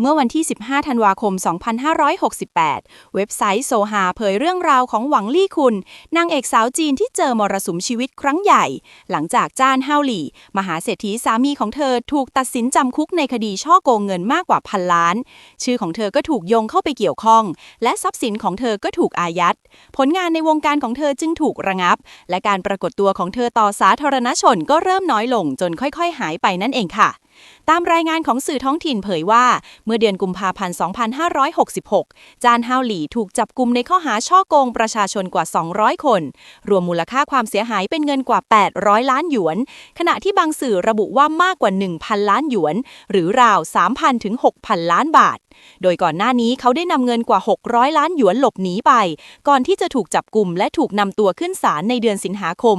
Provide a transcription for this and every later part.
เมื่อวันที่ 15 ธันวาคม 2568 เว็บไซต์โซฮาเผยเรื่องราวของหวังลี่คุณ นางเอกสาวจีนที่เจอมรสุมชีวิตครั้งใหญ่ หลังจากจ้านเฮาหลี่ มหาเศรษฐีสามีของเธอถูกตัดสินจำคุกในคดีช่อโกงเงินมากกว่าพันล้าน ชื่อของเธอก็ถูกโยงเข้าไปเกี่ยวข้อง และทรัพย์สินของเธอก็ถูกอายัด ผลงานในวงการของเธอจึงถูกระงับ และการปรากฏตัวของเธอต่อสาธารณชนก็เริ่มน้อยลงจนค่อย ๆ หายไปนั่นเองค่ะ ตามรายงานของสื่อท้องถิ่นเผยว่า เมื่อเดือนกุมภาพันธ์ 2566 จานฮาวหลีถูกจับกลุ่มในข้อหาช่อโกงประชาชนกว่า 200 คน รวมมูลค่าความเสียหายเป็นเงินกว่า 800 ล้านหยวน ขณะที่บางสื่อระบุว่ามากกว่า 1,000 ล้านหยวน หรือราว 3,000 ถึง 6,000 ล้านบาท โดยก่อนหน้านี้เขาได้นำเงินกว่า 600 ล้านหยวนหลบหนีไป ก่อนที่จะถูกจับกลุ่มและถูกนำตัวขึ้นศาลในเดือนสิงหาคม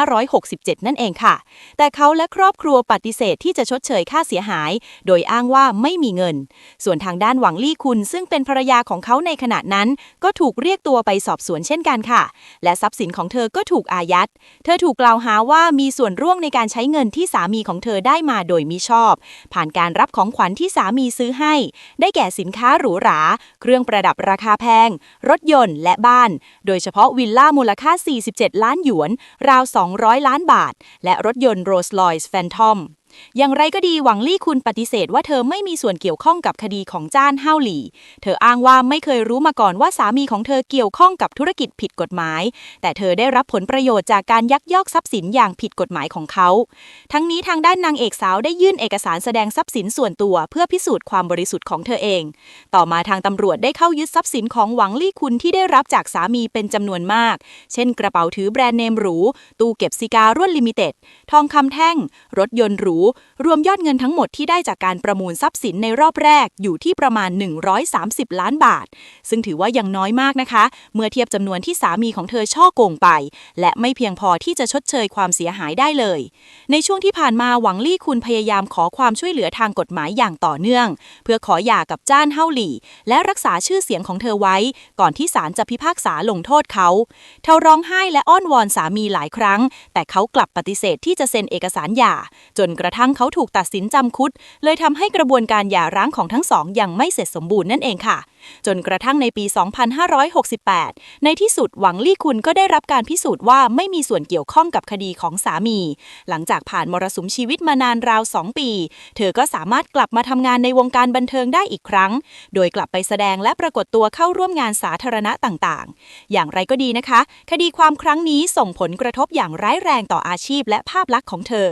2567 นั่นเองค่ะ แต่เขาและครอบครัวปฏิเสธที่จะชดเชยค่าเสียหาย โดยอ้างว่าไม่มีเงิน ส่วนทางด้านหวังลี่คุณซึ่งเป็นภรรยาของเขาในขณะนั้น ก็ถูกเรียกตัวไปสอบสวนเช่นกันค่ะ และทรัพย์สินของเธอก็ถูกอายัด เธอถูกกล่าวหาว่ามีส่วนร่วมในการใช้เงินที่สามีของเธอได้มาโดยมิชอบ ผ่านการรับของขวัญที่สามีซื้อให้ ได้แก่สินค้าหรูหรา เครื่องประดับราคาแพง รถยนต์และบ้าน โดยเฉพาะวิลล่ามูลค่า 47 ล้านหยวน ราว 200 ล้านบาท และรถยนต์โรลส์รอยส์แฟนทอม อย่างไรก็ดีหวังลี่คุณปฏิเสธว่าเธอไม่มีส่วนเกี่ยวข้องกับคดีของจ้านเฮาหลี่ เธออ้างว่าไม่เคยรู้มาก่อนว่าสามีของเธอเกี่ยวข้องกับธุรกิจผิดกฎหมาย แต่เธอได้รับผลประโยชน์จากการยักยอกทรัพย์สินอย่างผิดกฎหมายของเขา ทั้งนี้ทางด้านนางเอกสาวได้ยื่นเอกสารแสดงทรัพย์สินส่วนตัว เพื่อพิสูจน์ความบริสุทธิ์ของเธอเอง ต่อมาทางตำรวจได้เข้ายึดทรัพย์สินของหวังลี่คุณที่ได้รับจากสามีเป็นจำนวนมาก เช่น กระเป๋าถือแบรนด์เนมหรู ตู้เก็บซิการรุ่นลิมิเต็ด ทองคำแท่ง รถยนต์หรูรวมยอดเงินทั้งหมดที่ได้จากการประมูลทรัพย์สินในรอบแรกอยู่ที่ประมาณ 130 ล้านบาท ซึ่งถือว่ายังน้อยมากนะคะ เมื่อเทียบจำนวนที่สามีของเธอช่อโกงไป และไม่เพียงพอที่จะชดเชยความเสียหายได้เลย ในช่วงที่ผ่านมาหวังลี่คุณพยายามขอความช่วยเหลือทางกฎหมายอย่างต่อเนื่อง เพื่อขอหย่ากับจ้านเฮาหลี่ และรักษาชื่อเสียงของเธอไว้ ก่อนที่ศาลจะพิพากษาลงโทษเขา เธอร้องไห้และอ้อนวอนสามีหลายครั้ง แต่เขากลับปฏิเสธที่จะเซ็นเอกสารหย่า จนกระทั่งเขาถูกตัดสินจำคุกเลยทำให้กระบวนการหย่าร้างของทั้งสองยังไม่เสร็จสมบูรณ์นั่นเองค่ะ จนกระทั่งในปี 2568 ในที่สุดหวังลี่คุณก็ได้รับการพิสูจน์ว่าไม่มีส่วนเกี่ยวข้องกับคดีของสามี หลังจากผ่านมรสุมชีวิตมานานราว 2 ปี เธอก็สามารถกลับมาทำงานในวงการบันเทิงได้อีกครั้ง โดยกลับไปแสดงและปรากฏตัวเข้าร่วมงานสาธารณะต่างๆ อย่างไรก็ดีนะคะ คดีความครั้งนี้ส่งผลกระทบอย่างร้ายแรงต่ออาชีพและภาพลักษณ์ของเธอ